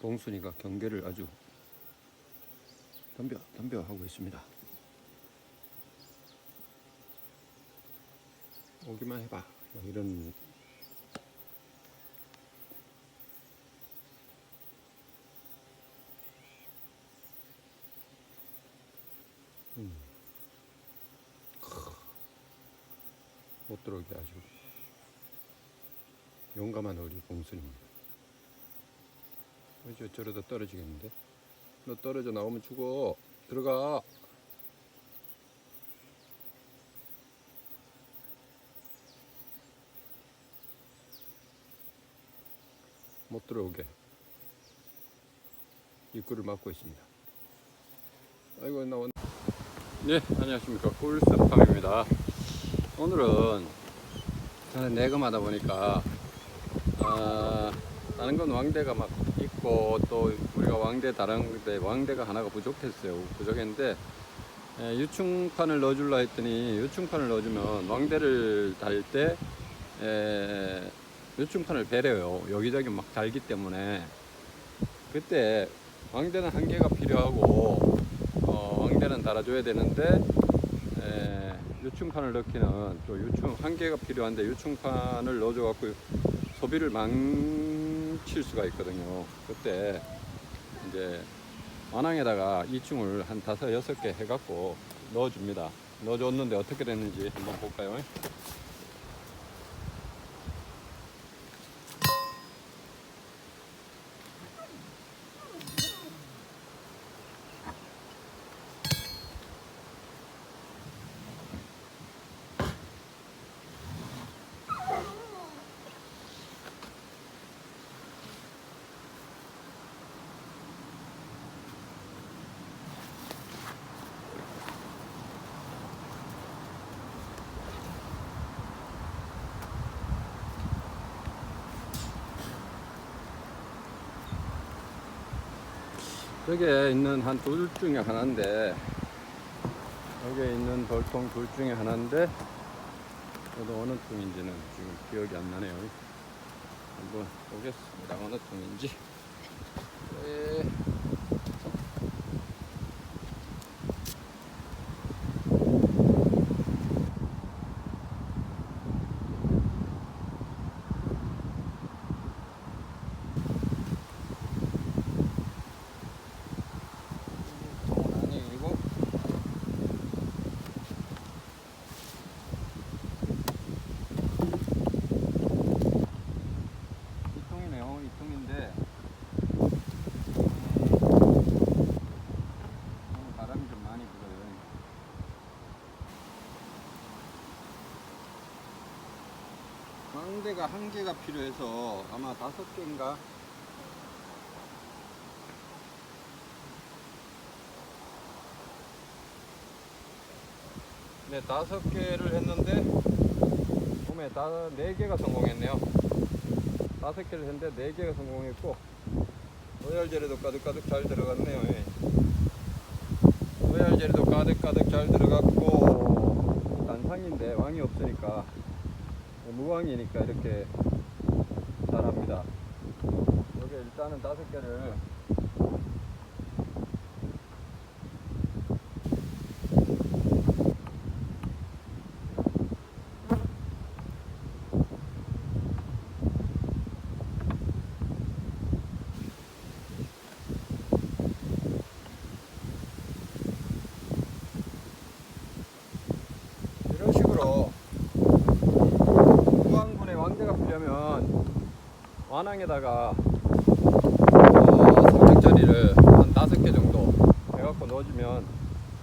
봉순이가 경계를 아주 덤벼 덤벼 하고 있습니다. 오기만 해봐. 뭐 이런 음. 크. 못 들어오게 아주 용감한 우리 봉순입니다. 이제 저러다 떨어지겠는데? 너 떨어져 나오면 죽어. 들어가. 못 들어오게. 입구를 막고 있습니다. 아이고 나온. 네, 안녕하십니까. 꿀스팜입니다. 오늘은 저는 내검하다 보니까 아, 다른 건 왕대가 막 있고 또 우리가 왕대 다른 데 왕대가 하나가 부족했어요. 부족했는데 에, 유충판을 넣어줄라 했더니 유충판을 넣어주면 왕대를 달때 유충판을 배려요. 여기저기 막 달기 때문에 그때 왕대는 한 개가 필요하고 어, 왕대는 달아줘야 되는데 에, 유충판을 넣기는 또 유충 한 개가 필요한데 유충판을 넣어줘 갖고 소비를 망칠 수가 있거든요. 그때 이제 완항에다가 이충을 한 다섯 여섯 개 해갖고 넣어줍니다. 넣어줬는데 어떻게 됐는지 한번 볼까요? 여기에 있는 한 둘 중에 하나인데 여기에 있는 벌통 둘 중에 하나인데 저도 어느 통인지는 지금 기억이 안 나네요. 한번 보겠습니다. 어느 통인지. 네. 통은 아니고 이 통이네요. 이 통인데 오늘 바람이 좀 많이 불어요. 광대가 한 개가 필요해서 아마 다섯 개인가 네, 다섯 개를 했는데 봄에 다네 개가 성공했네요. 다섯 개를 했는데 네 개가 성공했고 로얄젤리도 가득가득 잘 들어갔네요. 예. 로얄젤리도 가득가득 잘 들어갔고 단상인데 왕이 없으니까 무왕이니까 이렇게 잘합니다. 여기 일단은 다섯 개를 이런 식으로 무왕군의 왕대가 필요하면 완항에다가 어, 삼각자리를 한 다섯 개 정도 해갖고 넣어주면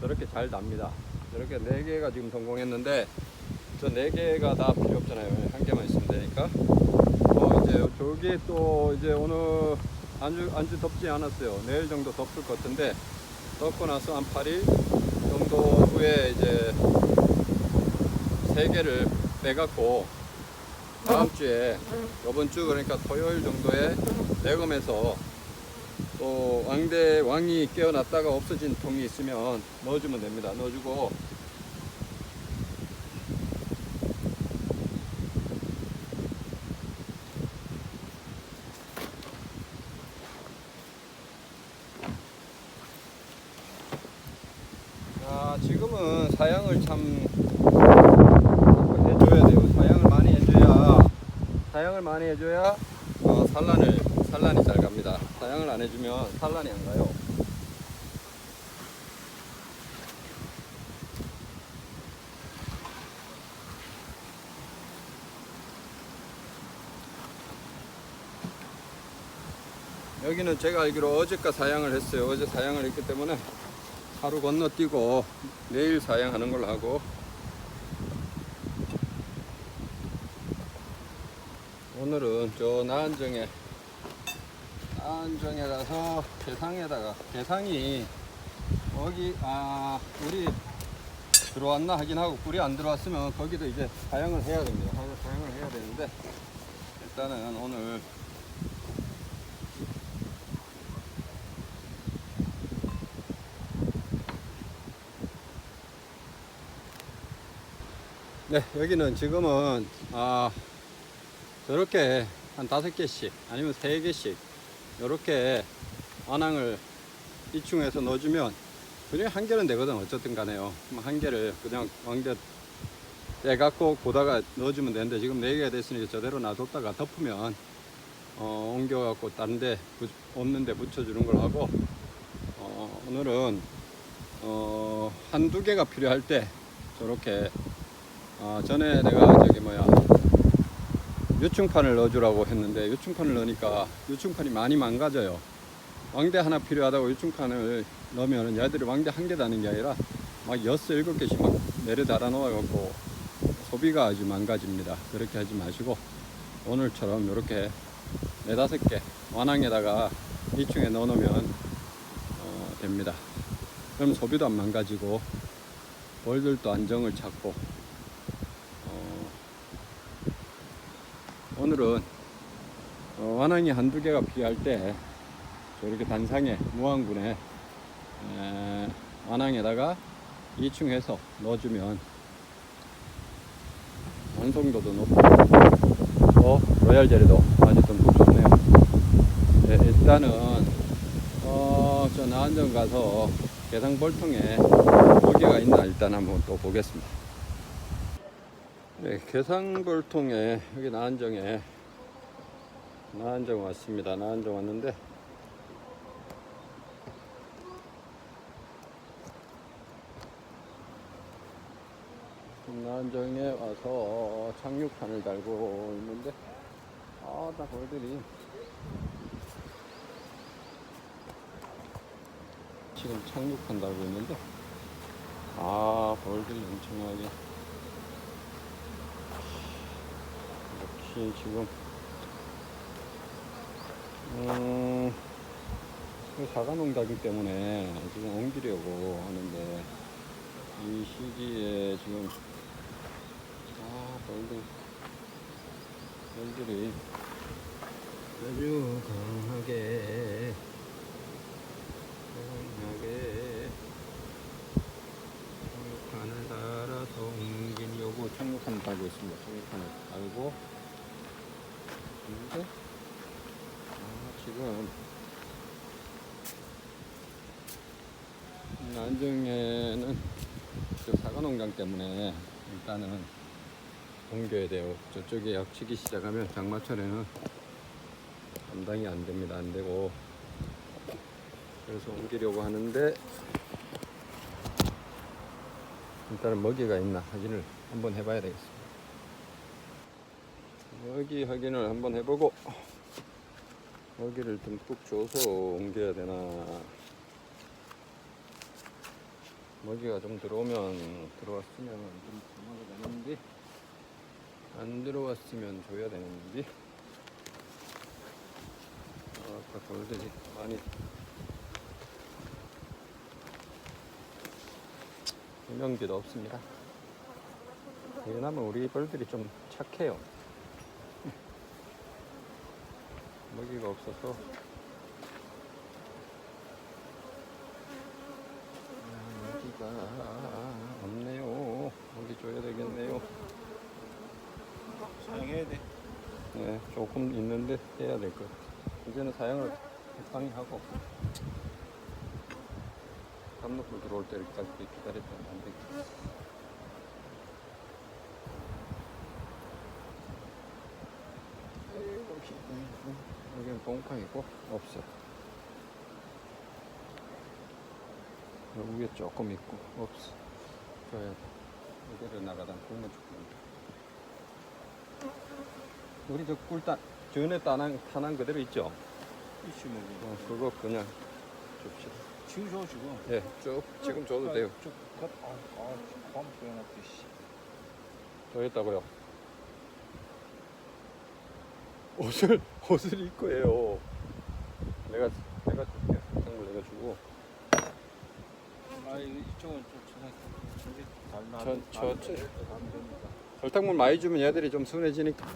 저렇게 잘 납니다. 저렇게 네 개가 지금 성공했는데 저 네 개가 다 필요 없잖아요. 한 개만 있으면 되니까. 어 이제 저기 또 이제 오늘 안주 안주 덥지 않았어요. 내일 정도 덥을 것 같은데 덥고 나서 한 8일 정도 후에 이제 세 개를 빼갖고 다음 주에 이번 주 그러니까 토요일 정도에 내검에서 또 왕대 왕이 깨어났다가 없어진 통이 있으면 넣어주면 됩니다. 넣어주고 자 지금은 사양을 참 사양을 많이 해줘야 어, 산란을 산란이 잘 갑니다. 사양을 안 해주면 산란이 안 가요. 여기는 제가 알기로 어제가 사양을 했어요. 어제 사양을 했기 때문에 하루 건너뛰고 내일 사양하는 걸로 하고 오늘은 저 나안정에 나안정에 가서 개상에다가 개상이 여기 아 우리 들어왔나 하긴 하고 꿀이 안 들어왔으면 거기도 이제 사양을 해야 됩니다. 사양을 해야 되는데 일단은 오늘 네, 여기는 지금은 아 저렇게 한 다섯 개씩 아니면 세 개씩 이렇게 안항을 이충해서 넣어주면 그냥 한 개는 되거든 어쨌든 간에요. 한 개를 그냥 왕대 떼갖고 보다가 넣어주면 되는데 지금 네 개가 됐으니까 저대로 놔뒀다가 덮으면 어, 옮겨갖고 다른데 없는 데 붙여주는 걸 하고 어, 오늘은 어, 한두 개가 필요할 때 저렇게 아, 전에 내가 저기 뭐야 유충판을 넣어주라고 했는데 유충판을 넣으니까 유충판이 많이 망가져요. 왕대 하나 필요하다고 유충판을 넣으면 얘들이 왕대 한 개 다는 게 아니라 막 여섯 일곱 개씩 막 내려 달아 놓아갖고 소비가 아주 망가집니다. 그렇게 하지 마시고 오늘처럼 이렇게 네다섯 개 완항에다가 이충에 넣어 놓으면 어, 됩니다. 그럼 소비도 안 망가지고 벌들도 안정을 찾고 오늘은 어, 완항이 한두 개가 필요할 때 저렇게 단상에 무안군에 에, 완항에다가 이충해서 넣어주면 완성도도 높고 또 로얄 젤리도 아주 듬뿍 좋네요. 네, 일단은 어, 저 나안정 가서 개상 볼통에 고기가 있나 일단 한번 또 보겠습니다. 네, 개상볼통에 여기 나안정에 나안정 왔습니다. 나안정 왔는데 나안정에 와서 착륙판을 달고 있는데 아나 벌들이 지금 착륙판 달고 있는데 아 벌들이 엄청나게 역시 지금 음, 그 사과농다기 때문에 지금 옮기려고 하는데 이 시기에 지금 아 벌들 벌들이 아주 강하게 강하게 착륙판을 달아서 옮기려고 착륙판을 달고 있습니다. 착륙판을 달고 있는데 아, 지금 안정에는 그 사과 농장 때문에 일단은 옮겨야 돼요. 저쪽에 약치기 시작하면 장마철에는 감당이 안 됩니다. 안 되고 그래서 옮기려고 하는데 일단은 먹이가 있나 확인을 한번 해봐야 되겠습니다. 여기 확인을 한번 해보고 여기를 듬뿍 줘서 옮겨야 되나. 먹이가 좀 들어오면 들어왔으면 좀 담아도 되는데 안 들어왔으면 줘야 되는데. 아까 돌들이 많이 유명비도 없습니다. 왜냐면 우리 벌들이 좀 착해요 먹이가 없어서 아, 먹이가 없네요. 먹이 줘야 되겠네요. 사용해야 돼. 네, 조금 있는데 해야 될것 같아요. 이제는 사양을 적당히 하고 담노골 들어올 때 이렇게 기다렸다면 안 되겠지. 봉팡이고 없어. 위에 조금 있고 없어. 줘야 돼. 이대로 나가다 굶어 죽는다. 우리 저 꿀단 전에 따난 타난 그대로 있죠? 이씨 뭐 어, 그거 그냥 줍시다. 지금 줘 지금 예, 쭉 지금 줘도 돼요. 쭉아 아 밤 빼놨대 씨더 했다고요? 옷을 옷을 입고 해요. 내가 내가 줄게. 선물 내가 주고. 아 이쪽은 좀 저기. 저- 저- 저- 설탕물 많이 주면 얘들이 좀 순해지니까.